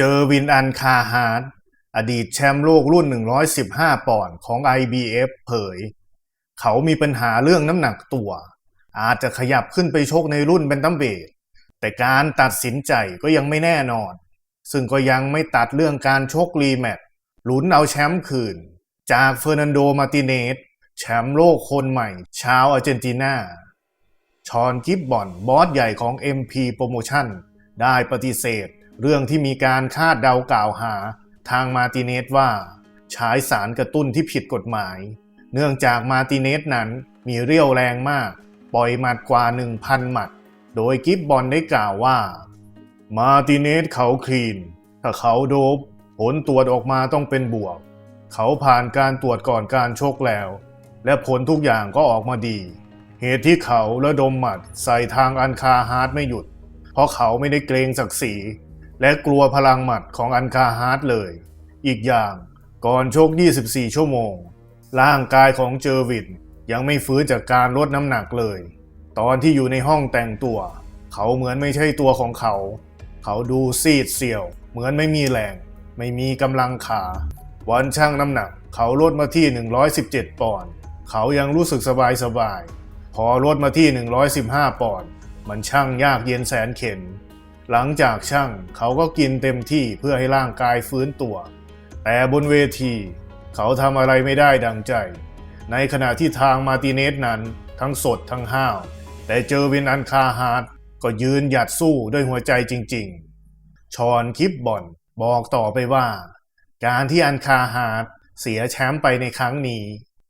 เจอวินอันคาฮาร์ดอดีตแชมป์โลกรุ่น 115 ปอนด์ของ IBF เผย เขามีปัญหาเรื่องน้ำหนักตัว อาจจะขยับขึ้นไปชกในรุ่นแบนตัมเบทแต่การตัดสินใจก็ยังไม่แน่นอน ซึ่งก็ยังไม่ตัดเรื่องการชกรีแมตช์ลุ้นเอาแชมป์คืน จากเฟอร์นันโด มาร์ติเนสแชมป์โลกคนใหม่ชาวอาร์เจนตินาชอนกิบบอน บอสใหญ่ของ MP Promotion ได้ปฏิเสธ เรื่องที่มีการคาดเดากล่าวหาทางมาติเนสว่า ใช้สารกระตุ้นที่ผิดกฎหมาย เนื่องจากมาติเนสนั้นมีเรี่ยวแรงมาก ปล่อยหมัดกว่า 1,000 หมัด โดยกิบบอนได้กล่าวว่า มาติเนสเขาคลีน ถ้าเขาโดบผลตรวจออกมาต้องเป็นบวก เขาผ่านการตรวจก่อนการชกแล้ว และผลทุกอย่างก็ออกมาดี เหตุที่เขาระดมหมัดใส่ทางอันคาฮาร์ดไม่หยุด เพราะเขาไม่ได้เกรงศักดิ์ศรี และกลัวพลังหมัดของอันคาฮาร์ดเลย อีกอย่างก่อนชก 24 ชั่วโมง ร่างกายของเจอวินยังไม่ฟื้นจากการลดน้ำหนักเลย ตอนที่อยู่ในห้องแต่งตัว เขาเหมือนไม่ใช่ตัวของเขา เขาดูซีดเซียว เหมือนไม่มีแรง ไม่มีกำลังขา วันชั่งน้ำหนัก เขาลดมาที่ 117 ปอนด์เขายังรู้สึกสบายสบายๆพอลดมาที่ 115 ปอนด์มันช่างยากเย็นแสนเข็น หลังจากช่างเขาก็กินเต็มที่เพื่อให้ร่างกายฟื้นตัว แต่บนเวที เขาทำอะไรไม่ได้ดังใจ ในขณะที่ทางมาติเนสนั้นทั้งสดทั้งห้าว แต่เจอวินอันคาฮาร์ดก็ยืนหยัดสู้ด้วยหัวใจจริงๆ ชอนคิปบอนบอกต่อไปว่า การที่อันคาฮาร์ดเสียแชมป์ไปในครั้งนี้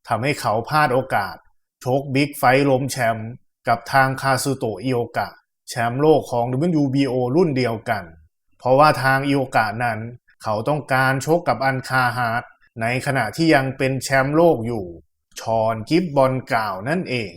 ทำให้เขาพลาดโอกาสชกบิ๊กไฟท์ล้มแชมป์กับทางคาซูโตอิโอกะ แชมป์โลกของ WBO รุ่นเดียวกัน เพราะว่าทางอิโอกะนั้น เขาต้องการชกกับอันคาฮาร์ดในขณะที่ยังเป็นแชมป์โลกอยู่ ชอนกิฟบอลกล่าวนั่นเอง